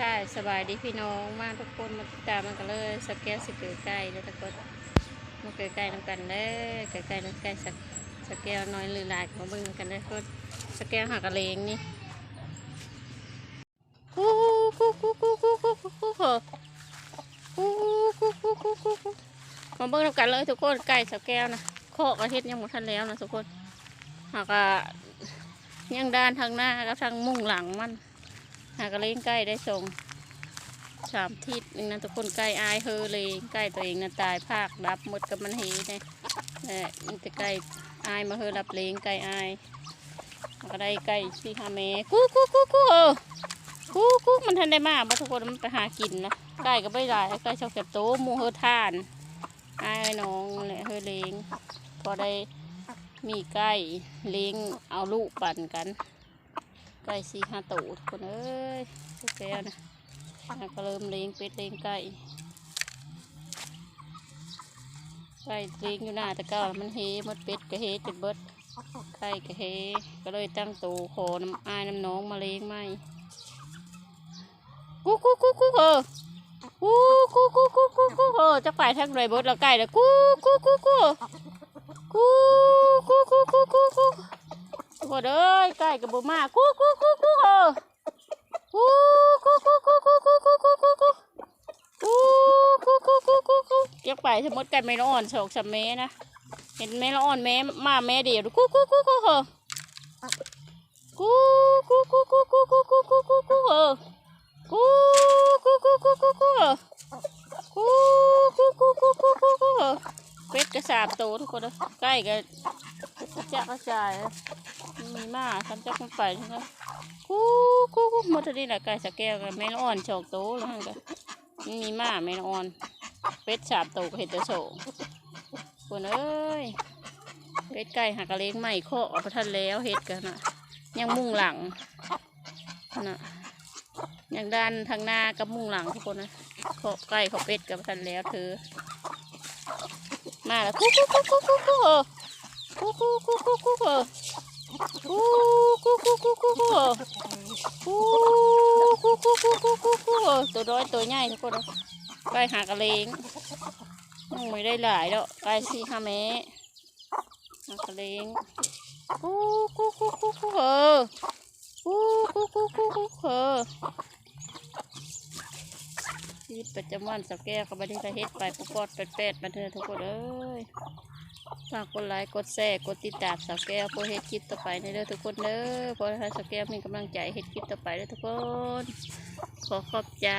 ค่ะสบายดีพี่น้องมาทุกคนมาติดตามมันกันเลยสแกนสเกลใกล้เลยทุกคนมาเกลใกล้น้ำกันเด้เกลใกล้น้ำใกล้สกสแกลน้อยหรือหลายมาเบิ่งกันเด้ทุกคนสแกลหักกระเลงนี่กูกูกูกูกูกูกูกูกูกูกูกูกูกูกูมาเบิ่งน้ำกันเลยทุกคนใกล้สแกลนะโคกอาทิตย์ยังหมดทันแล้วนะทุกคนหากะยังด้านทางหน้ากับทางมุ่งหลังมัน หากระเลงใกล้ได้ส่งสามทิศนึงนะทุกคนใกล้อายเฮอเลยใกล้ตัวเองนะตายภาครับหมดกับมันเฮเนี่ยนี่มันจะใกล้อายมาเฮอรับเลงใกล้อายก็ได้ใกล้สี่ห้าเมตรกู้กู้กู้กู้เออกู้กู้มันทันได้มากมาทุกคนมันไปหากินนะใกล้ก็ไม่ได้ใกล้ชอบเก็บโต๊ะมูเฮอท่านอายน้องแหละเฮอเลงพอได้มีใกล้เลงเอาลูกปั่นกัน ไก่สี่ห้าตัวทุกคนเอ้ยพวกแกนะแล้วก็เริ่มเลี้ยงเป็ดเลี้ยงไก่ไก่เลี้ยงอยู่หน้าแต่เก้ามันเฮมดเป็ดก็เฮจนเบิดไก่ก็เฮก็เลยตั้งตัวขอน้ำอายน้ำน้องมาเลี้ยงไม่กูกูกูกูเออกูกูกูกูกูกูเออจะไปทางไหนเบิดแล้วไก่แล้วกูกูกูกูกูกูกูกูกู กูทุกคนเอ้ยไก่กับบุมากูกูกูกูเออกูกูกูกูกูกูกูกูกูกูกูกูกูกูกูกูเก็บไปสมมติไก่ไม่ละอ่อนสองสามเมตรนะเห็นแม่ละอ่อนแม่มาแม่เดียวกูกูกูกูเออกูกูกูกูกูกูกูกูกูกูเออกูกูกูกูกูกูเออกูกูกูกูกูกูกูเออเป็ดกระสาบโตวทุกคนเลยไก่ก็จะกระจาย มีมาฉันจะขึ้นไปใช่ไหมกูกูกูหมดทีแหละไก่สแก้วกับแม่ละอ่อนโฉกโตแล้วนั่นก็มันมีมาแม่ละอ่อน เป็ดสามตัวก็เห็นแต่โฉกคนเอ้ยเป็ดไก่หักกระเล้งใหม่โคออกไปทันแล้วเห็ดกันนะยังมุ่งหลังนะยังด้านทางหน้ากับมุ่งหลังทุกคนนะขอไก่ขอเป็ดกับทันแล้วเธอ มาแล้วกูกูกูกูกูกูกูกูกูกูกูกู กูกูกูกูกูกูกูกูกูกูกูกูกูตัวน้อยตัวใหญ่ทุกคนใกล้หากระเลงยังไม่ได้หลายแล้วใกล้สี่ห้าเมตรหากระเลงกูกูกูกูกูเออกูกูกูกูกูเออชีวิ ตประจำวันสักแก้วก็ไม่ได้กระเฮ็ดไปปุ๊บปอดเป็ดๆมาเถอะทุกคนเอ้ยฝากกดไลค์กดแชร์กดติดตามสาวแก้วเพื่อเฮ็ดคลิปต่อไปในเด้อทุกคนเด้อเพราะให้สาวแก้วมีกำลังใจเฮ็ดคลิปต่อไปเด้อทุกคน ขอขอบใจ